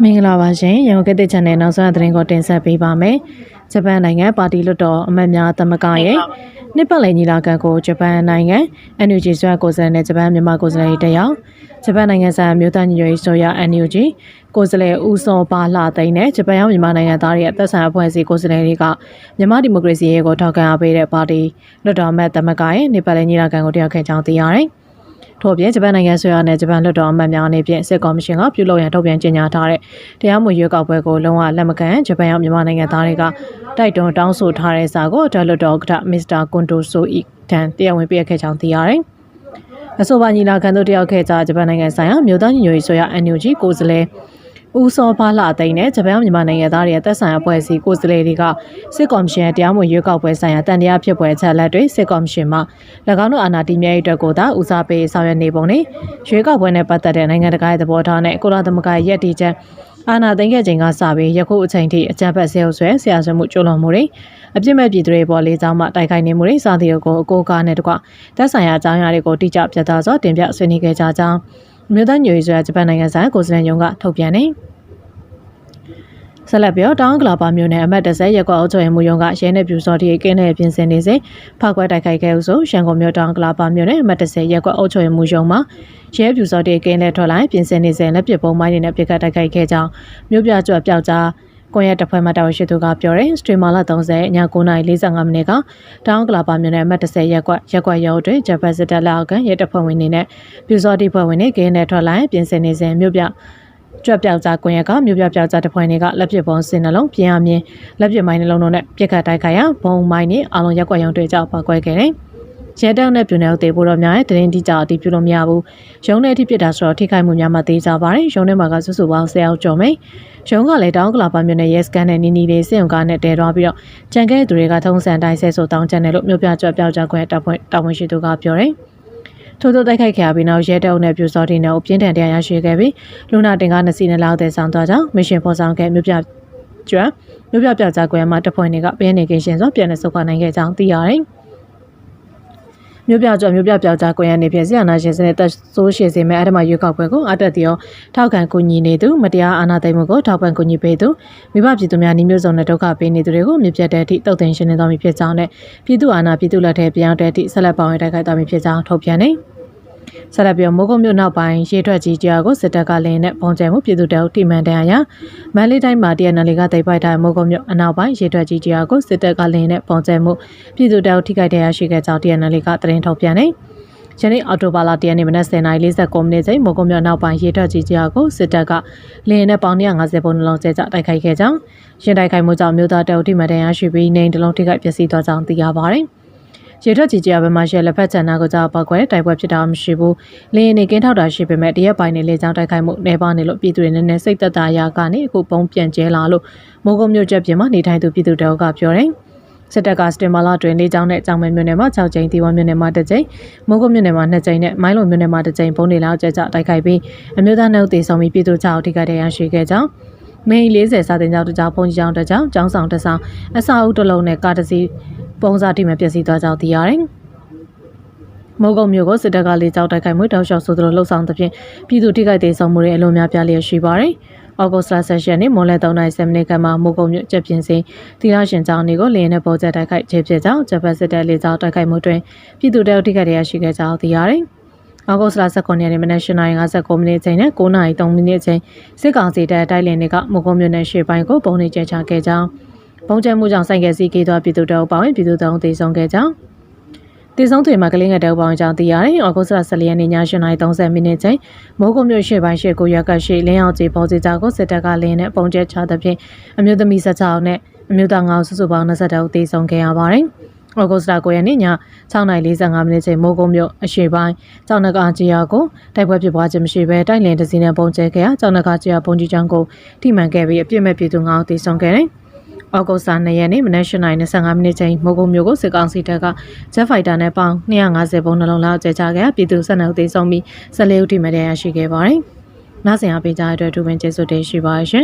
မင်္ဂလာပါရှင်ရန်ကုန်ကတဲ့ channel နောက်ဆုံးသတင်းကိုတင်ဆက်ပေးပါမယ်ဂျပန်နိုင်ငံပါတီလွတ်တော်အမတ်များသမဂ္ဂရဲ့နှစ်ပတ်လည်ညီလာခံကိုဂျပန်နိုင်ငံ NUG ဆွဲကိုယ်စားလှယ်နဲ့ဂျပန်မြန်မာကိုယ်စားလှယ်တက်ရောက်ဂျပန်နိုင်ငံဆိုင်မြို့သားညီညွတ်ရေးဆိုရ NUG ကိုယ်စားလှယ်ဦးစောပါလှသိန်းနဲ့ဂျပန်ရောက်မြန်မာနိုင်ငံသားတွေရဲ့သက်ဆိုင်အဖွဲ့အစည်းကိုယ်စားလှယ်တွေကမြန်မာဒီမိုကရေစီရေးကိုထောက်ခံအားပေးတဲ့ပါတီလွတ်တော်အမတ်သမဂ္ဂရဲ့နှစ်ပတ်လည်ညီလာခံကိုတက်ရောက်ခဲ့ကြောင်းသိရတယ် ထို့ပြင်ဂျပန်နိုင်ငံဆွေရနဲ့ဂျပန်လွှတ်တော်အမတ်များအနေဖြင့်စစ်ကော်မရှင်ကပြုလုပ်ရန်ထုတ်ပြန်ကြေညာထားတဲ့တရားမဝင်ရွေးကောက်ပွဲကိုလုံးဝလက်မခံဂျပန်ရောက်မြန်မာနိုင်ငံသားတွေကတိုက်တွန်းတောင်းဆိုထားတဲ့စာကိုတယ်လွှတ်တော်ကမစ္စတာကွန်တိုဆိုအီတန်တရားဝင်ပြည့်ခဲ့ကြောင်းသိရတယ်။အဆိုပါညီလာခံသို့တက်ရောက်ခဲ့ကြဂျပန်နိုင်ငံဆိုင်ရာမြို့သားညီညွတ်ရေးဆွေရ NUG ကိုယ်စားလှယ် ဦးစောဖလာသိန်းနဲ့ဂျပန်မြန်မာနိုင်ငံသားတွေရဲ့သက်ဆိုင်ရာအဖွဲ့အစည်းကိုယ်စားလှယ်တွေကစစ်ကော်မရှင်ရဲ့တရားမဝင်ရွေးကောက်ပွဲဆိုင်ရာတန်တရားဖြစ်ပွဲချက်လက်တွေစစ်ကော်မရှင်မှ၎င်းတို့အာဏာတည်မြဲရေးအတွက်ကိုသာဦးစားပေးဆောင်ရွက်နေပုံနဲ့ရွေးကောက်ပွဲနဲ့ပတ်သက်တဲ့နိုင်ငံတကာရဲ့သဘောထားနဲ့ကုလသမဂ္ဂရဲ့ရည်တည်ချက်အာဏာသိမ်းခဲ့ချိန်ကစပြီးယခုအချိန်ထိအကြမ်းဖက်ဆဲဟုတ်ဆွဲဆရာဆွေမှုကျူးလွန်မှုတွေအပြစ်မဲ့ပြည်သူတွေပေါ်လေးစားမှတိုက်ခိုက်နေမှုတွေစသည်ကိုအကိုအကားနဲ့တကွသက်ဆိုင်ရာအကြောင်းအရာတွေကိုတိကျပြသစွာတင်ပြဆွေးနွေးခဲ့ကြကြောင်းမြို့သားညွေဆွဲဂျပန်နိုင်ငံဆိုင်ကိုယ်စားလှယ်ရုံးကထုတ်ပြန်နေ ဆက်လက်ပြီးတောင်းကလာပါမျိုးနဲ့အမတ်30ရက်ကွက်အုပ်ချုပ်ရေးမှူးရုံးကရဲနယ်ပြူစော်တီကင်းနဲ့ပြင်ဆင်နေစဉ်ဖောက်ခွဲတိုက်ခိုက်ခဲ့ဥဆိုရန်ကုန်မြို့တောင်းကလာပါမျိုးနဲ့အမတ်30ရက်ကွက်အုပ်ချုပ်ရေးမှူးရုံးမှာရဲပြူစော်တီကင်းနဲ့ထွက်လာပြင်ဆင်နေစဉ်လက်ပစ်ပုံးမိုင်းတွေနဲ့ပြစ်ခတ်တိုက်ခိုက်ခဲ့ကြောင်းမြို့ပြကျွတ်ပျောက်ကြားကွန်ရက်တစ်ဖွဲ့မှတာဝန်ရှိသူကပြောတယ်စထရီမာလာ30ည9:45မိနစ်ကတောင်းကလာပါမြို့နယ်အမတ်30ရက်ကွက်ရက်ကွက်ရုံးတွင်ဂျပန်စစ်တပ်လက်အောက်ခံရဲတပ်ဖွဲ့ဝင်တွေနဲ့ပြူစော်တီဖွဲ့ဝင်တွေကင်းနဲ့ထွက်လာပြင်ဆင်နေစဉ်မြို့ပြ ကြွက်ပြောက်ကြားကွန်ရက်ကမြို့ပြပြောက်ကြားတပွဲတွေကလက်ပစ်ပုံးစင်နှလုံးပြင်ရမြင်လက်ပစ်မိုင်းနှလုံးတို့နဲ့ပြစ်ခတ်တိုက်ခိုက်ရာဘုံမိုင်းနဲ့အလုံးရက်ကွက်ရုံတွေကြောက်ပါကွဲခဲ့တယ်။ရဲတောက်နဲ့ပြူနယ်တေဖို့တော့များတဲ့တရင်တိကြအတီးပြုလို့မရဘူး။ရုံးနဲ့အထိပြစ်တာဆိုတော့ထိခိုက်မှုများမှသေးကြပါတယ်။ရုံးထဲမှာကစုစုပေါင်း10ယောက်ကျော်မယ်။ရုံးကလည်းတောင်းကလာပါမြို့နယ်ရဲစကန်နဲ့နီနီလေးစင်ုံကားနဲ့တဲသွားပြီးတော့ကြံခဲ့သူတွေကထုံးစံတိုင်းဆဲဆိုတောင်းချန်တယ်လို့မြို့ပြကြွက်ပြောက်ကြားခွင့်တပ်ဖွဲ့တာဝန်ရှိသူကပြောတယ်။ ထို့သောတိုက်ခိုက်ခဲ့ပြီးနောက်ရဲတောက်နဲ့ပြူစောတိနဲ့အပြင်းထန်တရားရရှိခဲ့ပြီးလူနာတင်ကားနှစ်စီးနဲ့လောက်တဲ့ဆောင်သွားကြောင်းမရှင်ဖော်ဆောင်ခဲ့မြို့ပြကျွမ်းမြို့ပြပြောက်ကြားခွင့်မှာတပ်ဖွဲ့တွေကပြင်းနေကင်းရှင်စွာပြန်လည်ဆုတ်ခွာနိုင်ခဲ့ကြောင်းသိရတယ်။မြို့ပြကျော်မြို့ပြပြောက်ကြားကွန်ရက်နေဖြင့်ဆီယနာရှင်စနစ်သက်ဆိုးရှည်စေမဲ့အထမရွေးကောက်ပွဲကိုအတက်ပြောထောက်ခံကူညီနေသူမတရားအာဏာသိမ်းမှုကိုထောက်ပံ့ကူညီပေးသူမိဘပြည်သူများနှိမျိုးစုံနဲ့ဒုက္ခပေးနေသူတွေကိုမြစ်ပြတ်တဲ့အထိတုတ်တင်ရှင်းနေတော်မူဖြစ်ကြောင်းနဲ့ပြည်သူအာဏာပြည်သူလက်ထဲပြောင်းတဲ့အထိဆက်လက်ပေါင်းရတိုက်ခိုက်တော်မူဖြစ်ကြောင်းထုတ်ပြန်နေ ဆက်လက်ပြီးမိုးကုတ်မြို့နောက်ပိုင်းရေထွက်ကြီးကြားကိုစစ်တပ်ကလင်းနဲ့ပုံကျဲမှုပြည်သူတအုပ်တိမှန်တန်ရာမန်လေးတိုင်းမှာတရနလီကတိတ်ပိုက်ထားမိုးကုတ်မြို့အနောက်ပိုင်းရေထွက်ကြီးကြားကိုစစ်တပ်ကလင်းနဲ့ပုံကျဲမှုပြည်သူတအုပ်ထိခိုက်တရားရှိခဲ့ကြောင်းတရနလီကသတင်းထုတ်ပြန်နေယနေ့အော်တိုဘာလတရက်နေ့မနက်09:49မိနစ်ချိန်မိုးကုတ်မြို့နောက်ပိုင်းရေထွက်ကြီးကြားကိုစစ်တပ်ကလင်းနဲ့ပေါင်150ပုံနှလုံးကျဲကျတိုက်ခိုက်ခဲ့ကြောင်းရင်တိုက်ခိုက်မှုကြောင့်မြို့သားတအုပ်တိမှန်တန်ရာရှိပြီးနေတလုံးထိခိုက်ပျက်စီးသွားကြောင်းသိရပါတယ်။ ရေထွက်ကြီးကြဘက်မှာရှယ်လက်ဖက်ချန်နာကိုကြောက်ပောက်ကွယ်တိုက်ပွဲဖြစ်တာမရှိဘူးလင်းရင်နေကင်းထောက်တာရှိပေမဲ့တရက်ပိုင်းနေလေကြောင်းတိုက်ခိုက်မှုနေပါနေလို့ပြည်သူတွေနည်းနည်းစိတ်သက်သာရာကနေအခုပုံပြန်ကျဲလာလို့မိုးကုံမြို့ချက်ပြင်မှာနေထိုင်သူပြည်သူတအုပ်ကပြောတယ်စစ်တပ်ကစတင်မာလာတွင်လေးချောင်းနဲ့ကြောင်မဲမြို့နယ်မှာ6ကြိမ်တီဝမ်မြို့နယ်မှာ1ကြိမ်မိုးကုတ်မြို့နယ်မှာ2ကြိမ်နဲ့မိုင်းလုံမြို့နယ်မှာ1ကြိမ်ပုံနေလောက်ကျကျတိုက်ခိုက်ပြီးအမျိုးသားနှုတ်တေဆောင်ပြီးပြည်သူ6အထိကတည်းရရှိခဲ့ကြောင်းမေ40စာတင်ကြောင်းတကြောင်ဘုံကြီးကြောင်းတကြောင်ကျောင်းဆောင်တဆောင်အစာအုပ်တစ်လုံးနဲ့ကားတစ်စီး ပုံစံတိမဲ့ပျက်စီးသွားကြောင်းသိရတယ်။မိုးကုတ်မြို့ကိုစစ်တပ်ကလေးကြောက်တိုက်ခိုက်မှုတောက်လျှောက်ဆိုသလိုလှုပ်ဆောင်သဖြင့်ပြည်သူထိခိုက်ဒေဆုံးမှုတွေအလုံးများပြားလျက်ရှိပါတယ်။ဩဂုတ်လ10ရက်နေ့မွန်လ3နိုင်7မိနစ်ခန့်မှာမိုးကုတ်မြို့ကျက်ပြင်းစဉ်သီလရှင်ကျောင်းတွေကိုလင်းနဲ့ပေါ်ကျတိုက်ခိုက်ခြင်းဖြစ်ကြောင်းဂျပန်စစ်တပ်လေးကြောက်တိုက်ခိုက်မှုတွင်ပြည်သူတအုပ်ထိခိုက်ရရှိခဲ့ကြောင်းသိရတယ်။ဩဂုတ်လ19ရက်နေ့မနက်09:59မိနစ်ချိန်နဲ့9:03မိနစ်ချိန်စစ်ကောင်စီတပ်တိုက်လင်းတွေကမိုးကုတ်မြို့နယ်ရှေ့ပိုင်းကိုပုံနေကျချခဲ့ကြောင်း ပုံကျဲမှုကြောင့်ဆိုင်ကယ်စီးကေးသွားပြည်သူတော်ပေါင်းပြည်သူတော်သေဆုံးခဲ့ကြောင်းတေဆုံးတွေမှာကလေးငယ်တောက်ပေါင်းကြောင့်သိရတယ်။ဩဂုတ်လ14ရက်နေ့ည8:30မိနစ်ချိန်မိုးကုတ်မြို့ရှေ့ပိုင်းရှေ့ကိုရက်ကရှိလင်းအောင်ကြီးပေါ်စီကြောက်ကိုစစ်တပ်ကလင်းနဲ့ပုံကျဲချသဖြင့်အမျိုးသမီး16နဲ့အမျိုးသား9စုစုပေါင်း20တောက်သေဆုံးခဲ့ရပါတယ်။ဩဂုတ်လ9ရက်နေ့ည6:45မိနစ်ချိန်မိုးကုတ်မြို့အရှေ့ပိုင်းကျောင်းနဂါကြီးယာကိုတိုက်ပွဲဖြစ်ပွားခြင်းမရှိဘဲတိုက်လင်တစည်းနဲ့ပုံကျဲခဲ့ရာကျောင်းနဂါကြီးယာပုံကြီးချောင်းကိုထိမှန်ခဲ့ပြီးအပြစ်မဲ့ပြည်သူ9ဦးသေဆုံးခဲ့တယ်။ ဩဂုတ်လ2ရက်နေ့မနက်8:25မိနစ်ချိန်မိုးကုတ်မြို့ကိုစစ်ကောင်စီတပ်ကဂျက်ဖိုက်တာနဲ့ပေါင်း250ပုံနှလုံးလောက်ကျဲချခဲ့ပြည်သူ12ဦးသေဆုံးပြီး14ဦးထိမှတ်ရရှိခဲ့ပါတယ်။နောက်ဆင်အားပေးကြတဲ့အတွက်ဒူဝင်ကျေးဇူးတင်ရှိပါရှင်